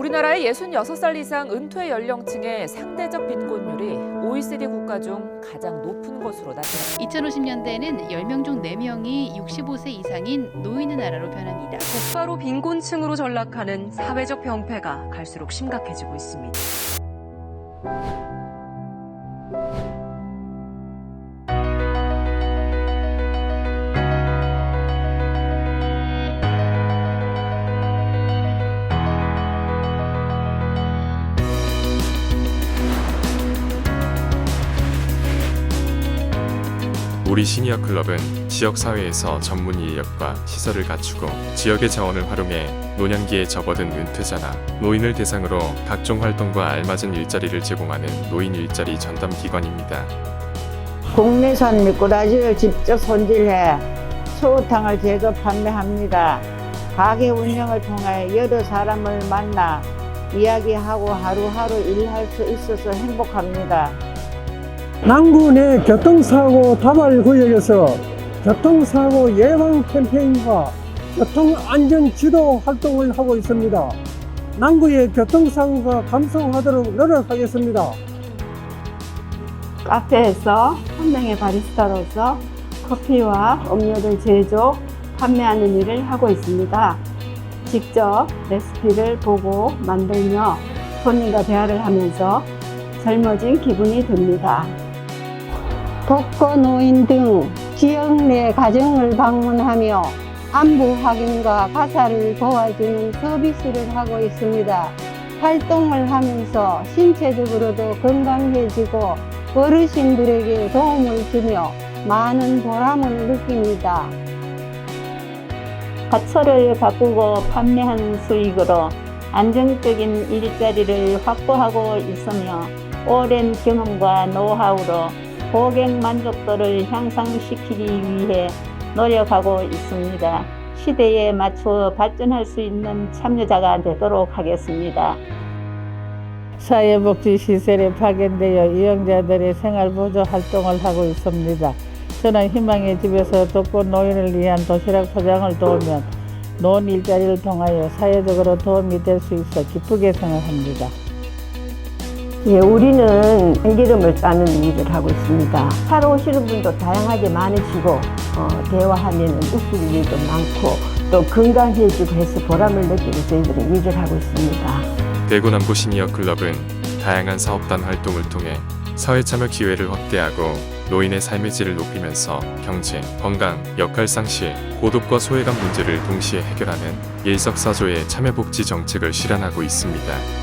우리나라의 66살 이상 은퇴 연령층의 상대적 빈곤율이 OECD 국가 중 가장 높은 것으로 나타났습니다. 2050년대에는 10명 중 4명이 65세 이상인 노인의 나라로 변합니다. 국가로 빈곤층으로 전락하는 사회적 병폐가 갈수록 심각해지고 있습니다. 우리 시니어 클럽은 지역 사회에서 전문 인력과 시설을 갖추고 지역의 자원을 활용해 노년기에 접어든 은퇴자나 노인을 대상으로 각종 활동과 알맞은 일자리를 제공하는 노인 일자리 전담 기관입니다. 국내산 미꾸라지를 직접 손질해 수호탕을 제조 판매합니다. 가게 운영을 통해 여러 사람을 만나 이야기하고 하루하루 일할 수 있어서 행복합니다. 남구 내 교통사고 다발 구역에서 교통사고 예방 캠페인과 교통안전 지도 활동을 하고 있습니다. 남구의 교통사고가 감소하도록 노력하겠습니다. 카페에서 한 명의 바리스타로서 커피와 음료를 제조, 판매하는 일을 하고 있습니다. 직접 레시피를 보고 만들며 손님과 대화를 하면서 젊어진 기분이 듭니다. 독거 노인 등 지역 내 가정을 방문하며 안부 확인과 가사를 도와주는 서비스를 하고 있습니다. 활동을 하면서 신체적으로도 건강해지고 어르신들에게 도움을 주며 많은 보람을 느낍니다. 가철을 바꾸고 판매하는 수익으로 안정적인 일자리를 확보하고 있으며 오랜 경험과 노하우로 고객 만족도를 향상시키기 위해 노력하고 있습니다. 시대에 맞추어 발전할 수 있는 참여자가 되도록 하겠습니다. 사회복지시설에 파견되어 이용자들의 생활보조 활동을 하고 있습니다. 저는 희망의 집에서 독거 노인을 위한 도시락 포장을 도우면 노인 일자리를 통하여 사회적으로 도움이 될 수 있어 기쁘게 생각합니다. 예, 우리는 참기름을 따는 일을 하고 있습니다. 사러 오시는 분도 다양하게 많으시고 어, 대화하면 웃길 일도 많고 또 건강해지고 해서 보람을 느끼고 저희들은 일을 하고 있습니다. 대구 남구 시니어 클럽은 다양한 사업단 활동을 통해 사회 참여 기회를 확대하고 노인의 삶의 질을 높이면서 경제, 건강, 역할 상실, 고독과 소외감 문제를 동시에 해결하는 일석사조의 참여복지 정책을 실현하고 있습니다.